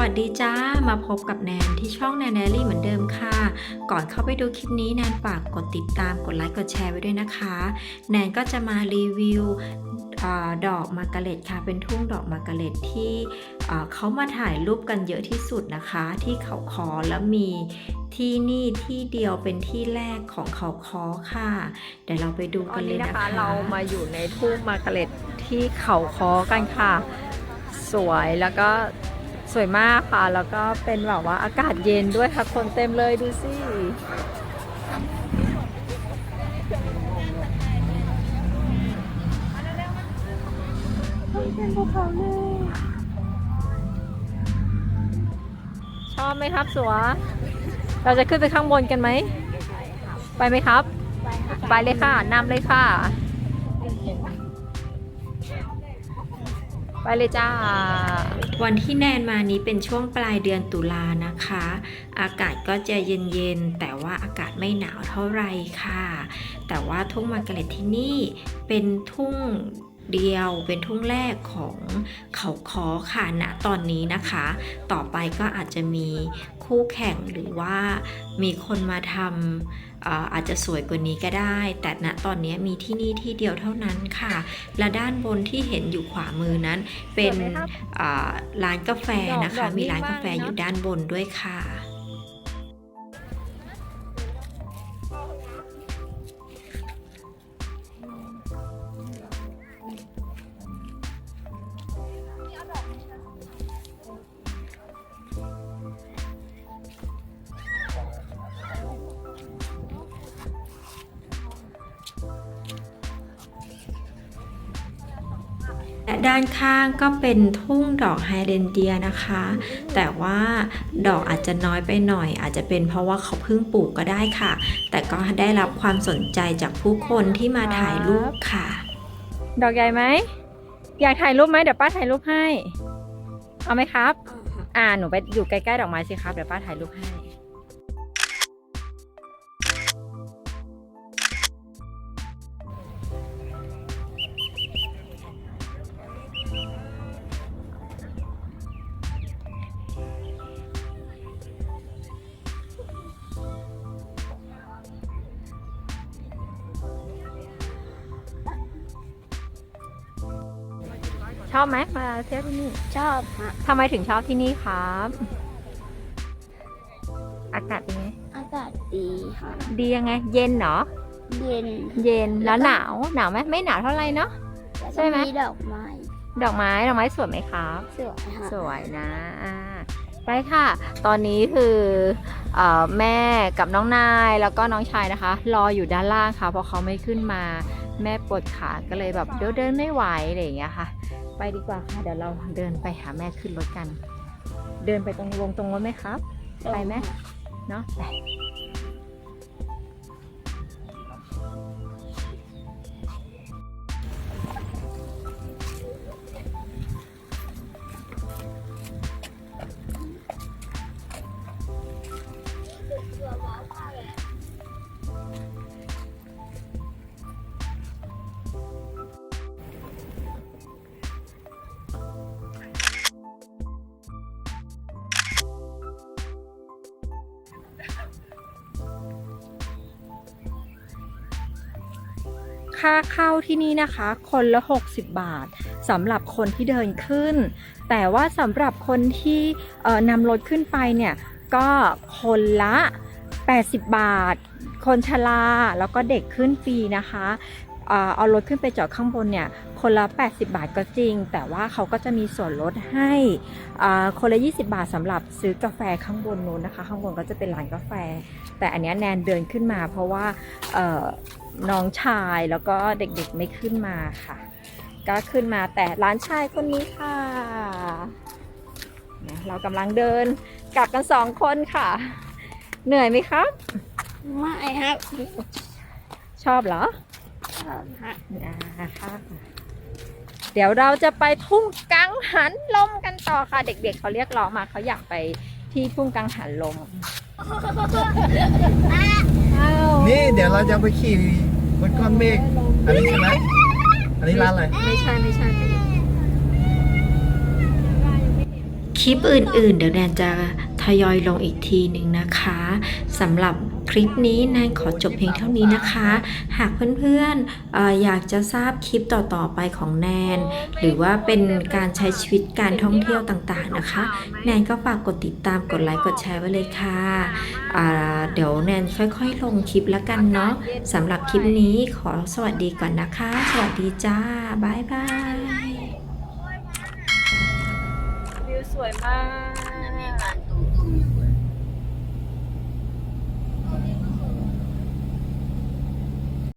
วัสดีจ้า มาพบกับแนนที่ช่องแนนแนลี่เหมือนเดิมค่ะ ก่อนเข้าไปดูคลิปนี้แนนฝากกดติดตามกดไลค์กดแชร์ไว้ด้วยนะคะ แนนก็จะมารีวิวอดอกมาร์กาเร็ตค่ะ เป็นทุ่งดอกมาร์กาเร็ตที่เขามาถ่ายรูปกันเยอะที่สุดนะคะ ที่เขาคอแล้วมีที่นี่ที่เดียวเป็นที่แรกของเขาคอค่ะ เดี๋ยวเราไปดูกันเลยนะนะคะคะ เรามาอยู่ในทุ่งมาร์กาเร็ตที่เขาคอกันค่ะ สวยแล้วก็ สวยมากค่ะ แล้วก็เป็นแบบว่าอากาศเย็นด้วยค่ะ คนเต็มเลยดูสิเป็นภูเขาเลยชอบไหมครับสัว เราจะขึ้นไปข้างบนกันไหม ไปไหมครับ ไปเลยค่ะนำเลยค่ะ ไปเลยจ้า วันที่แนนมานี้เป็นช่วงปลายเดือนตุลานะคะ อากาศก็จะเย็นๆ แต่ว่าอากาศไม่หนาวเท่าไหร่ค่ะ แต่ว่าทุ่งมาร์กาเร็ตที่นี่เป็นทุ่งเดียวเป็นทุ่งแรกของเขาคอค่ะณตอนนี้นะคะ ต่อไปก็อาจจะมีคู่แข่งหรือว่ามีคนมาทำ อ่ออาจจะสวยกว่านี้ก็ได้ แต่ณตอนนี้มีที่นี่ที่เดียวเท่านั้นค่ะ และด้านบนที่เห็นอยู่ขวามือนั้นเป็นสวยไหมครับอ่าร้านกาแฟนะคะดอกดอกมีร้านนิ่มกาแฟมากเลยเนอะอยู่ด้านบนด้วยค่ะ และด้านข้างก็เป็นทุ่งดอกไฮเดรนเดียนะคะ แต่ว่าดอกอาจจะน้อยไปหน่อย อาจจะเป็นเพราะว่าเขาเพิ่งปลูกก็ได้ค่ะ แต่ก็ได้รับความสนใจจากผู้คนที่มาถ่ายรูปค่ะ ดอกใหญ่ไหม อยากถ่ายรูปไหมเดี๋ยวป้าถ่ายรูปให้ เอาไหมครับ อ่าหนูไปอยู่ใกล้ๆดอกไม้สิครับเดี๋ยวป้าถ่ายรูปให้ ชอบไหมมาเที่ยวที่นี่ ชอบฮะทำไมถึงชอบที่นี่ครับ อากาศเป็นไง อากาศดีค่ะ ดียังไง เย็นเหรอ เย็นเย็น แล้แล้ววก็หนาว หนาวไหมไม่หนาวเท่าไหร่เนาะ แล้วใช่ก็ไหมมีดอกไม้ดอกไม้ ดอกไม้สวยไหมครับ สวยค่ะสวยนะอ่าไปค่ะ ตอนนี้คือเออแม่กับน้องนายแล้วก็น้องชายนะคะ รออยู่ด้านล่างค่ะ เพราะเขาไม่ขึ้นมา แม่ปวดขา ก็เลยแบบเดี๋ยวเดินไม่ไหวอะไรอย่างเงี้ยค่ะ ไปดีกว่าค่ะ เดี๋ยวเราเดินไปหาแม่ขึ้นรถกัน เดินไปตรงวงตรงรถไหมครับ ไปไหมเนาะไป ค่าเข้าที่นี่นะคะ คนละ 60 บาทสำหรับคนที่เดินขึ้น แต่ว่าสำหรับคนที่นำรถขึ้นไปเนี่ยก็คนละ 80 บาท คนชราแล้วก็เด็กขึ้นฟรีนะคะ เอ่อเอารถขึ้นไปจอดข้างบนเนี่ยคนละ 80 บาทก็จริง แต่ว่าเขาก็จะมีส่วนลดให้อ่าคนละ 20 บาทสำหรับซื้อกาแฟข้างบนนู้นนะคะ ข้างบนก็จะเป็นร้านกาแฟ แต่อันเนี้ยแนนเดินขึ้นมา เพราะว่าเอ่อน้องชายแล้วก็เด็กๆไม่ขึ้นมาค่ะ ก็ขึ้นมาแต่ร้านชายคนนี้ค่ะเนี่ยเรากำลังเดินกลับกันสองคนค่ะ เหนื่อยไหมครับ ไม่ครับ ชอบเหรอ เดี๋ยวเราจะไปทุ่งกังหันลมกันต่อค่ะ เด็กๆเขาเรียกร้องมาเขาอยากไปที่ทุ่งกังหันลมอ้าวนี่เดี๋ยวเราจะไปขี่บนก้อนเมฆอันนี้ใช่ไหมอันนี้ร้านอะไร ไม่ใช่ไม่ใช่คลิปอื่นๆ เดี๋ยวแนนจะทยอยลงอีกทีหนึ่งนะคะสำหรับ คลิปนี้แนนขอจบเพียงเท่านี้นะคะ หากเพื่อนๆออยากจะทราบคลิปต่อๆไปของแนน หรือว่าเป็นการใช้ชีวิตการท่องเที่ยวต่างๆนะคะ แนนก็ฝากกดติดตามกดไลค์กดแชร์ไว้เลยค่ะเดี๋ยวแนนค่อยๆ ลงคลิปแล้วกันเนาะสำหรับคลิปนี้ขอสวัสดีก่อนนะคะ สวัสดีจ้าบ๊ายบายวิวสวยมาก